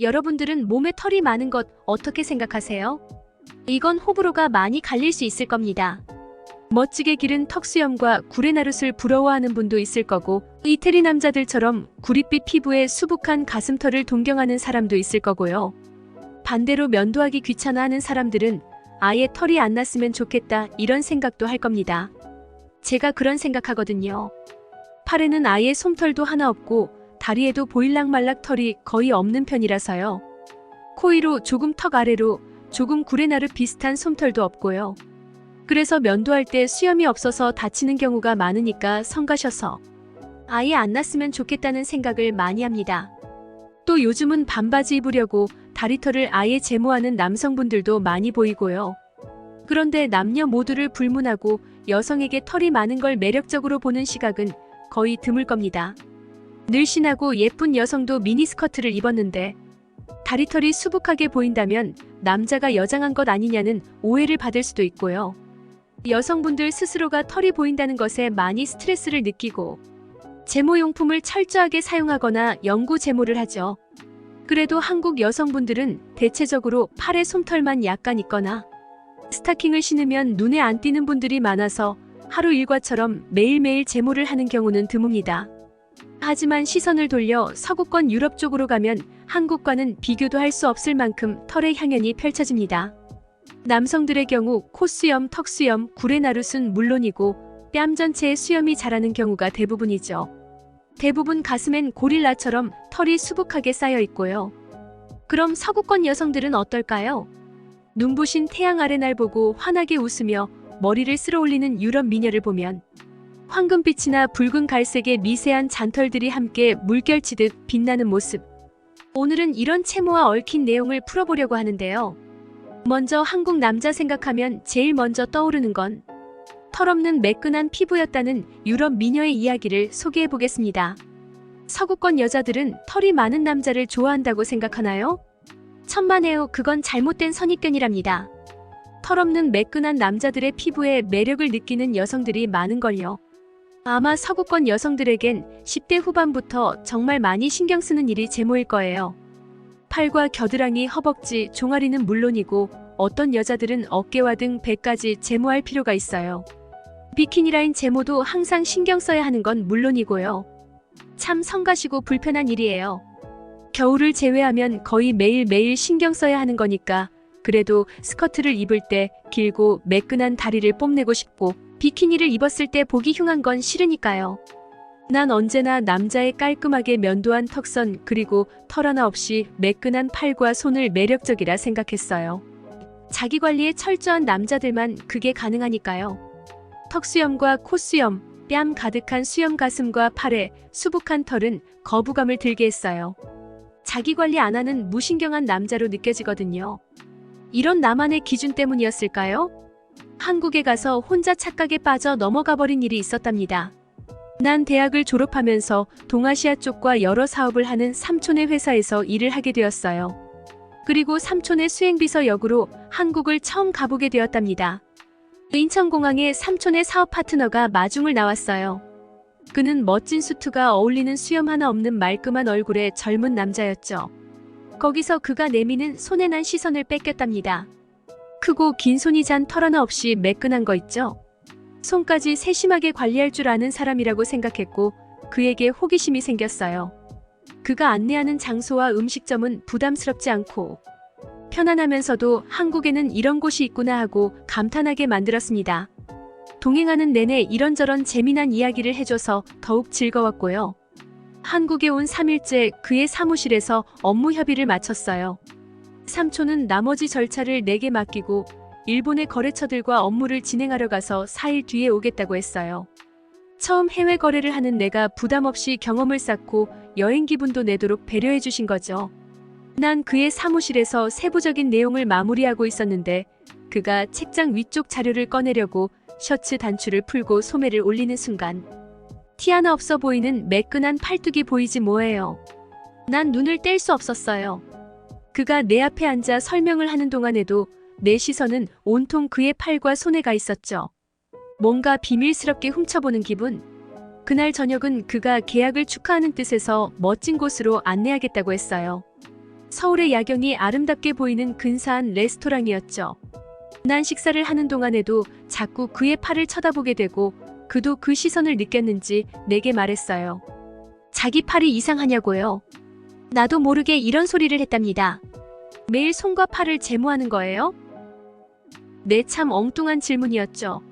여러분들은 몸에 털이 많은 것 어떻게 생각하세요? 이건 호불호가 많이 갈릴 수 있을 겁니다. 멋지게 기른 턱수염과 구레나룻을 부러워하는 분도 있을 거고 이태리 남자들처럼 구릿빛 피부에 수북한 가슴털을 동경하는 사람도 있을 거고요. 반대로 면도하기 귀찮아하는 사람들은 아예 털이 안 났으면 좋겠다 이런 생각도 할 겁니다. 제가 그런 생각하거든요. 팔에는 아예 솜털도 하나 없고 다리에도 보일락말락 털이 거의 없는 편이라서요. 코 위로 조금 턱 아래로 조금 구레나루 비슷한 솜털도 없고요. 그래서 면도할 때 수염이 없어서 다치는 경우가 많으니까 성가셔서 아예 안 났으면 좋겠다는 생각을 많이 합니다. 또 요즘은 반바지 입으려고 다리털을 아예 제모하는 남성분들도 많이 보이고요. 그런데 남녀 모두를 불문하고 여성에게 털이 많은 걸 매력적으로 보는 시각은 거의 드물 겁니다. 늘씬하고 예쁜 여성도 미니스커트를 입었는데 다리털이 수북하게 보인다면 남자가 여장한 것 아니냐는 오해를 받을 수도 있고요. 여성분들 스스로가 털이 보인다는 것에 많이 스트레스를 느끼고 제모용품을 철저하게 사용하거나 영구 제모를 하죠. 그래도 한국 여성분들은 대체적으로 팔에 솜털만 약간 있거나 스타킹을 신으면 눈에 안 띄는 분들이 많아서 하루 일과처럼 매일매일 제모를 하는 경우는 드뭅니다. 하지만 시선을 돌려 서구권 유럽 쪽으로 가면 한국과는 비교도 할 수 없을 만큼 털의 향연이 펼쳐집니다. 남성들의 경우 콧수염, 턱수염, 구레나룻은 물론이고 뺨 전체에 수염이 자라는 경우가 대부분이죠. 대부분 가슴엔 고릴라처럼 털이 수북하게 쌓여 있고요. 그럼 서구권 여성들은 어떨까요? 눈부신 태양 아래 날 보고 환하게 웃으며 머리를 쓸어 올리는 유럽 미녀를 보면 황금빛이나 붉은 갈색의 미세한 잔털들이 함께 물결치듯 빛나는 모습. 오늘은 이런 채모와 얽힌 내용을 풀어보려고 하는데요. 먼저 한국 남자 생각하면 제일 먼저 떠오르는 건 털없는 매끈한 피부였다는 유럽 미녀의 이야기를 소개해 보겠습니다. 서구권 여자들은 털이 많은 남자를 좋아한다고 생각하나요? 천만에요. 그건 잘못된 선입견이랍니다. 털없는 매끈한 남자들의 피부에 매력을 느끼는 여성들이 많은걸요. 아마 서구권 여성들에겐 10대 후반부터 정말 많이 신경 쓰는 일이 제모일 거예요. 팔과 겨드랑이, 허벅지, 종아리는 물론이고 어떤 여자들은 어깨와 등 배까지 제모할 필요가 있어요. 비키니 라인 제모도 항상 신경 써야 하는 건 물론이고요. 참 성가시고 불편한 일이에요. 겨울을 제외하면 거의 매일매일 신경 써야 하는 거니까 그래도 스커트를 입을 때 길고 매끈한 다리를 뽐내고 싶고 비키니를 입었을 때 보기 흉한 건 싫으니까요. 난 언제나 남자의 깔끔하게 면도한 턱선 그리고 털 하나 없이 매끈한 팔과 손을 매력적이라 생각했어요. 자기 관리에 철저한 남자들만 그게 가능하니까요. 턱수염과 콧수염, 뺨 가득한 수염 가슴과 팔에 수북한 털은 거부감을 들게 했어요. 자기 관리 안 하는 무신경한 남자로 느껴지거든요. 이런 나만의 기준 때문이었을까요? 한국에 가서 혼자 착각에 빠져 넘어가 버린 일이 있었답니다. 난 대학을 졸업하면서 동아시아 쪽과 여러 사업을 하는 삼촌의 회사에서 일을 하게 되었어요. 그리고 삼촌의 수행비서 역으로 한국을 처음 가보게 되었답니다. 인천공항에 삼촌의 사업 파트너가 마중을 나왔어요. 그는 멋진 수트가 어울리는 수염 하나 없는 말끔한 얼굴의 젊은 남자였죠. 거기서 그가 내미는 손에 난 시선을 뺏겼답니다. 크고 긴 손이 잔 털 하나 없이 매끈한 거 있죠? 손까지 세심하게 관리할 줄 아는 사람이라고 생각했고 그에게 호기심이 생겼어요. 그가 안내하는 장소와 음식점은 부담스럽지 않고 편안하면서도 한국에는 이런 곳이 있구나 하고 감탄하게 만들었습니다. 동행하는 내내 이런저런 재미난 이야기를 해줘서 더욱 즐거웠고요. 한국에 온 3일째 그의 사무실에서 업무 협의를 마쳤어요. 삼촌은 나머지 절차를 내게 맡기고 일본의 거래처들과 업무를 진행하러 가서 4일 뒤에 오겠다고 했어요. 처음 해외 거래를 하는 내가 부담 없이 경험을 쌓고 여행 기분도 내도록 배려해 주신 거죠. 난 그의 사무실에서 세부적인 내용을 마무리하고 있었는데 그가 책장 위쪽 자료를 꺼내려고 셔츠 단추를 풀고 소매를 올리는 순간 티 하나 없어 보이는 매끈한 팔뚝이 보이지 뭐예요. 난 눈을 뗄 수 없었어요. 그가 내 앞에 앉아 설명을 하는 동안에도 내 시선은 온통 그의 팔과 손에 가 있었죠. 뭔가 비밀스럽게 훔쳐보는 기분. 그날 저녁은 그가 계약을 축하하는 뜻에서 멋진 곳으로 안내하겠다고 했어요. 서울의 야경이 아름답게 보이는 근사한 레스토랑이었죠. 난 식사를 하는 동안에도 자꾸 그의 팔을 쳐다보게 되고 그도 그 시선을 느꼈는지 내게 말했어요. 자기 팔이 이상하냐고요. 나도 모르게 이런 소리를 했답니다. 매일 손과 팔을 제모하는 거예요? 네, 참 엉뚱한 질문이었죠.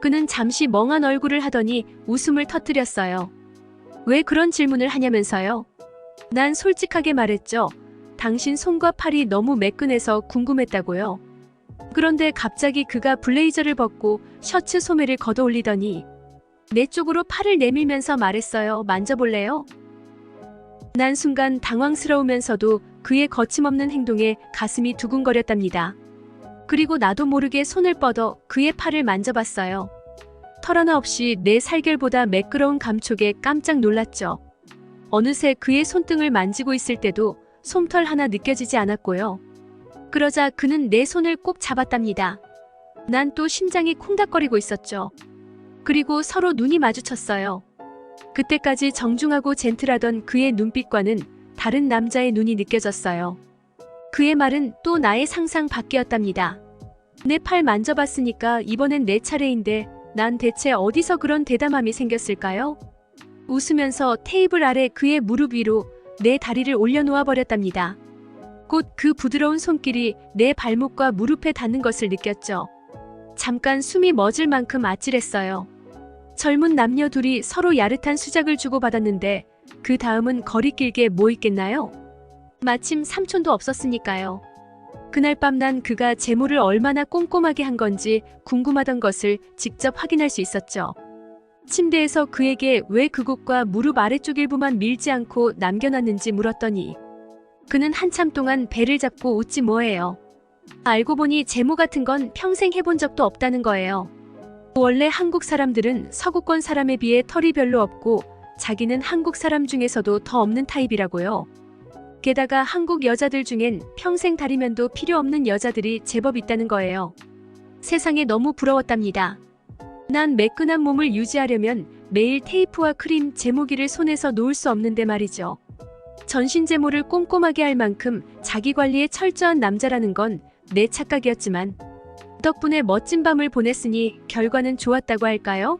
그는 잠시 멍한 얼굴을 하더니 웃음을 터뜨렸어요. 왜 그런 질문을 하냐면서요? 난 솔직하게 말했죠. 당신 손과 팔이 너무 매끈해서 궁금했다고요. 그런데 갑자기 그가 블레이저를 벗고 셔츠 소매를 걷어 올리더니 내 쪽으로 팔을 내밀면서 말했어요. 만져볼래요? 난 순간 당황스러우면서도 그의 거침없는 행동에 가슴이 두근거렸답니다. 그리고 나도 모르게 손을 뻗어 그의 팔을 만져봤어요. 털 하나 없이 내 살결보다 매끄러운 감촉에 깜짝 놀랐죠. 어느새 그의 손등을 만지고 있을 때도 솜털 하나 느껴지지 않았고요. 그러자 그는 내 손을 꼭 잡았답니다. 난 또 심장이 콩닥거리고 있었죠. 그리고 서로 눈이 마주쳤어요. 그때까지 정중하고 젠틀하던 그의 눈빛과는 다른 남자의 눈이 느껴졌어요. 그의 말은 또 나의 상상 밖이었답니다. 내 팔 만져봤으니까 이번엔 내 차례인데 난 대체 어디서 그런 대담함이 생겼을까요? 웃으면서 테이블 아래 그의 무릎 위로 내 다리를 올려놓아 버렸답니다. 곧 그 부드러운 손길이 내 발목과 무릎에 닿는 것을 느꼈죠. 잠깐 숨이 멎을 만큼 아찔했어요. 젊은 남녀 둘이 서로 야릇한 수작을 주고받았는데 그 다음은 거리 길게 뭐 있겠나요? 마침 삼촌도 없었으니까요. 그날 밤 난 그가 재물을 얼마나 꼼꼼하게 한 건지 궁금하던 것을 직접 확인할 수 있었죠. 침대에서 그에게 왜 그곳과 무릎 아래쪽 일부만 밀지 않고 남겨놨는지 물었더니 그는 한참 동안 배를 잡고 웃지 뭐예요. 알고 보니 재무 같은 건 평생 해본 적도 없다는 거예요. 원래 한국 사람들은 서구권 사람에 비해 털이 별로 없고 자기는 한국 사람 중에서도 더 없는 타입이라고요. 게다가 한국 여자들 중엔 평생 다리면도 필요 없는 여자들이 제법 있다는 거예요. 세상에 너무 부러웠답니다. 난 매끈한 몸을 유지하려면 매일 테이프와 크림, 제모기를 손에서 놓을 수 없는데 말이죠. 전신 제모를 꼼꼼하게 할 만큼 자기 관리에 철저한 남자라는 건 내 착각이었지만 덕분에 멋진 밤을 보냈으니 결과는 좋았다고 할까요?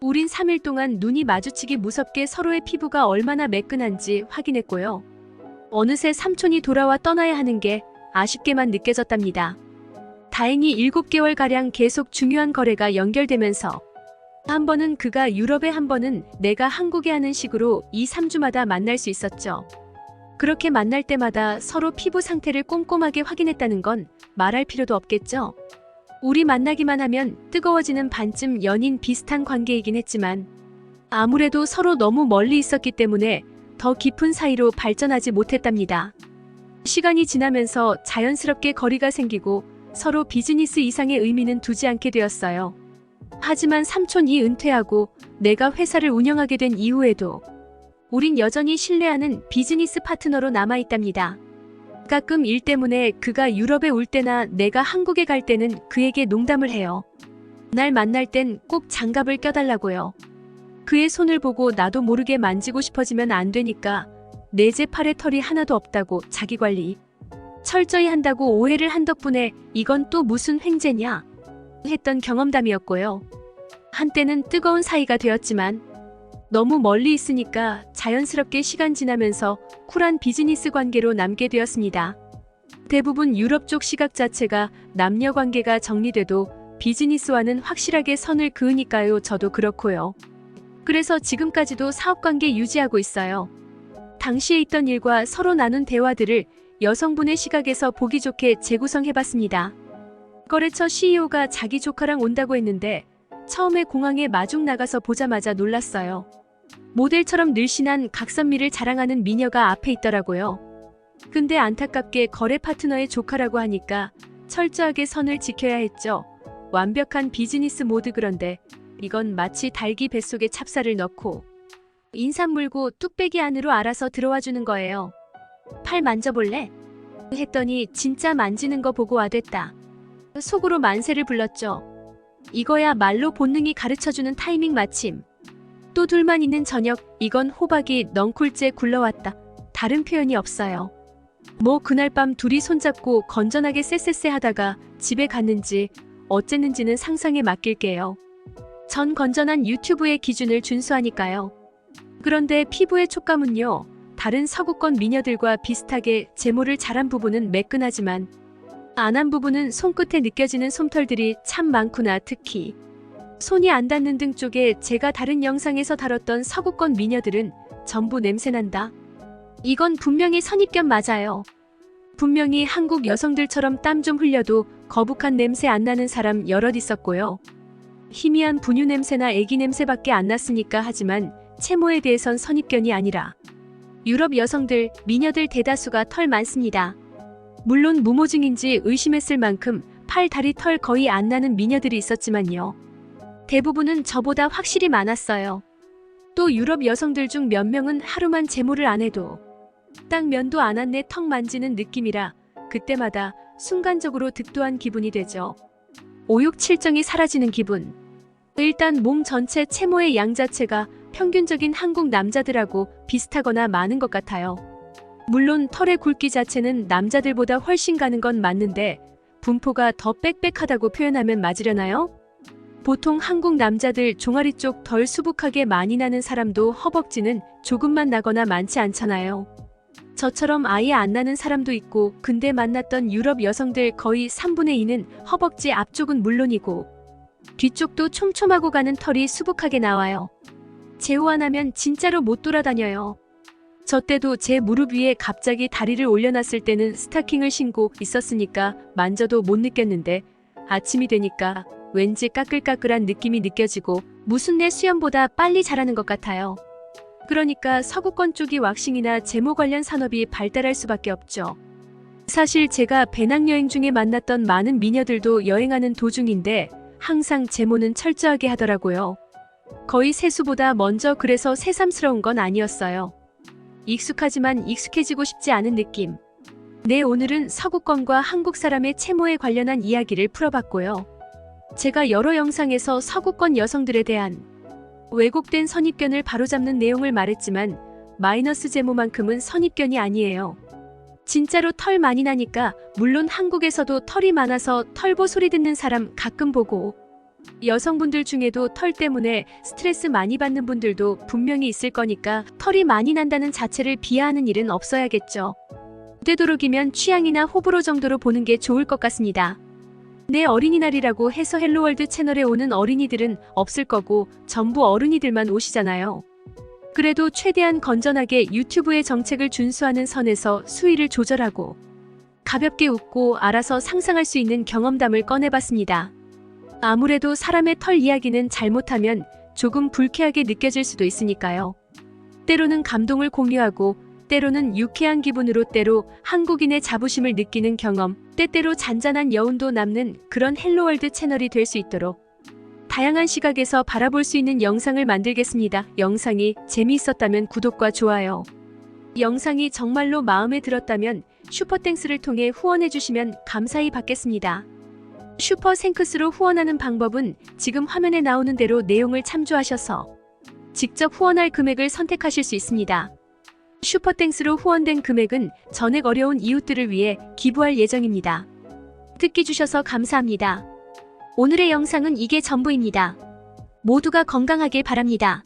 우린 3일 동안 눈이 마주치기 무섭게 서로의 피부가 얼마나 매끈한지 확인했고요. 어느새 삼촌이 돌아와 떠나야 하는 게 아쉽게만 느껴졌답니다. 다행히 7개월가량 계속 중요한 거래가 연결되면서 한 번은 그가 유럽에 한 번은 내가 한국에 하는 식으로 2, 3주마다 만날 수 있었죠. 그렇게 만날 때마다 서로 피부 상태를 꼼꼼하게 확인했다는 건 말할 필요도 없겠죠. 우리 만나기만 하면 뜨거워지는 반쯤 연인 비슷한 관계이긴 했지만 아무래도 서로 너무 멀리 있었기 때문에 더 깊은 사이로 발전하지 못했답니다. 시간이 지나면서 자연스럽게 거리가 생기고 서로 비즈니스 이상의 의미는 두지 않게 되었어요. 하지만 삼촌이 은퇴하고 내가 회사를 운영하게 된 이후에도 우린 여전히 신뢰하는 비즈니스 파트너로 남아있답니다. 가끔 일 때문에 그가 유럽에 올 때나 내가 한국에 갈 때는 그에게 농담을 해요. 날 만날 땐 꼭 장갑을 껴달라고요. 그의 손을 보고 나도 모르게 만지고 싶어지면 안 되니까 내 제 팔에 털이 하나도 없다고 자기 관리 철저히 한다고 오해를 한 덕분에 이건 또 무슨 횡재냐 했던 경험담이었고요. 한때는 뜨거운 사이가 되었지만 너무 멀리 있으니까 자연스럽게 시간 지나면서 쿨한 비즈니스 관계로 남게 되었습니다. 대부분 유럽 쪽 시각 자체가 남녀 관계가 정리돼도 비즈니스와는 확실하게 선을 그으니까요. 저도 그렇고요. 그래서 지금까지도 사업 관계 유지하고 있어요. 당시에 있던 일과 서로 나눈 대화들을 여성분의 시각에서 보기 좋게 재구성해봤습니다. 거래처 CEO가 자기 조카랑 온다고 했는데 처음에 공항에 마중 나가서 보자마자 놀랐어요. 모델처럼 늘씬한 각선미를 자랑하는 미녀가 앞에 있더라고요. 근데 안타깝게 거래 파트너의 조카라고 하니까 철저하게 선을 지켜야 했죠. 완벽한 비즈니스 모드 그런데 이건 마치 닭이 뱃속에 찹쌀을 넣고 인삼 물고 뚝배기 안으로 알아서 들어와 주는 거예요. 팔 만져볼래? 했더니 진짜 만지는 거 보고 와됐다. 속으로 만세를 불렀죠. 이거야 말로 본능이 가르쳐주는 타이밍 마침. 또 둘만 있는 저녁, 이건 호박이 넝쿨째 굴러왔다. 다른 표현이 없어요. 뭐 그날 밤 둘이 손잡고 건전하게 쎄쎄쎄 하다가 집에 갔는지 어쨌는지는 상상에 맡길게요. 전 건전한 유튜브의 기준을 준수하니까요. 그런데 피부의 촉감은요. 다른 서구권 미녀들과 비슷하게 제모를 잘한 부분은 매끈하지만 안 한 부분은 손끝에 느껴지는 솜털들이 참 많구나 특히 손이 안 닿는 등 쪽에 제가 다른 영상에서 다뤘던 서구권 미녀들은 전부 냄새난다. 이건 분명히 선입견 맞아요. 분명히 한국 여성들처럼 땀 좀 흘려도 거북한 냄새 안 나는 사람 여럿 있었고요. 희미한 분유 냄새나 애기 냄새밖에 안 났으니까 하지만 채모에 대해선 선입견이 아니라 유럽 여성들, 미녀들 대다수가 털 많습니다. 물론 무모증인지 의심했을 만큼 팔, 다리 털 거의 안 나는 미녀들이 있었지만요. 대부분은 저보다 확실히 많았어요. 또 유럽 여성들 중 몇 명은 하루만 제모를 안 해도 딱 면도 안 왔네 턱 만지는 느낌이라 그때마다 순간적으로 득도한 기분이 되죠. 오육칠정이 사라지는 기분. 일단 몸 전체 채모의 양 자체가 평균적인 한국 남자들하고 비슷하거나 많은 것 같아요. 물론 털의 굵기 자체는 남자들보다 훨씬 가는 건 맞는데 분포가 더 빽빽하다고 표현하면 맞으려나요? 보통 한국 남자들 종아리 쪽 덜 수북하게 많이 나는 사람도 허벅지는 조금만 나거나 많지 않잖아요. 저처럼 아예 안 나는 사람도 있고 근데 만났던 유럽 여성들 거의 3분의 2는 허벅지 앞쪽은 물론이고 뒤쪽도 촘촘하고 가는 털이 수북하게 나와요. 제호 안 하면 진짜로 못 돌아다녀요. 저 때도 제 무릎 위에 갑자기 다리를 올려놨을 때는 스타킹을 신고 있었으니까 만져도 못 느꼈는데 아침이 되니까 왠지 까끌까끌한 느낌이 느껴지고 무슨 내 수염보다 빨리 자라는 것 같아요. 그러니까 서구권 쪽이 왁싱이나 제모 관련 산업이 발달할 수밖에 없죠. 사실 제가 배낭여행 중에 만났던 많은 미녀들도 여행하는 도중인데 항상 제모는 철저하게 하더라고요. 거의 세수보다 먼저 그래서 새삼스러운 건 아니었어요. 익숙하지만 익숙해지고 싶지 않은 느낌. 네, 오늘은 서구권과 한국 사람의 채모에 관련한 이야기를 풀어봤고요. 제가 여러 영상에서 서구권 여성들에 대한 왜곡된 선입견을 바로잡는 내용을 말했지만 마이너스 제모만큼은 선입견이 아니에요. 진짜로 털 많이 나니까 물론 한국에서도 털이 많아서 털보 소리 듣는 사람 가끔 보고 여성분들 중에도 털 때문에 스트레스 많이 받는 분들도 분명히 있을 거니까 털이 많이 난다는 자체를 비하하는 일은 없어야겠죠. 되도록이면 취향이나 호불호 정도로 보는 게 좋을 것 같습니다. 내 어린이날이라고 해서 헬로월드 채널에 오는 어린이들은 없을 거고 전부 어른이들만 오시잖아요. 그래도 최대한 건전하게 유튜브의 정책을 준수하는 선에서 수위를 조절하고 가볍게 웃고 알아서 상상할 수 있는 경험담을 꺼내봤습니다. 아무래도 사람의 털 이야기는 잘못하면 조금 불쾌하게 느껴질 수도 있으니까요. 때로는 감동을 공유하고 때로는 유쾌한 기분으로 때로 한국인의 자부심을 느끼는 경험, 때때로 잔잔한 여운도 남는 그런 헬로월드 채널이 될 수 있도록 다양한 시각에서 바라볼 수 있는 영상을 만들겠습니다. 영상이 재미있었다면 구독과 좋아요. 영상이 정말로 마음에 들었다면 슈퍼땡스를 통해 후원해주시면 감사히 받겠습니다. 슈퍼 생크스로 후원하는 방법은 지금 화면에 나오는 대로 내용을 참조하셔서 직접 후원할 금액을 선택하실 수 있습니다. 슈퍼땡스로 후원된 금액은 전액 어려운 이웃들을 위해 기부할 예정입니다. 듣기 주셔서 감사합니다. 오늘의 영상은 이게 전부입니다. 모두가 건강하길 바랍니다.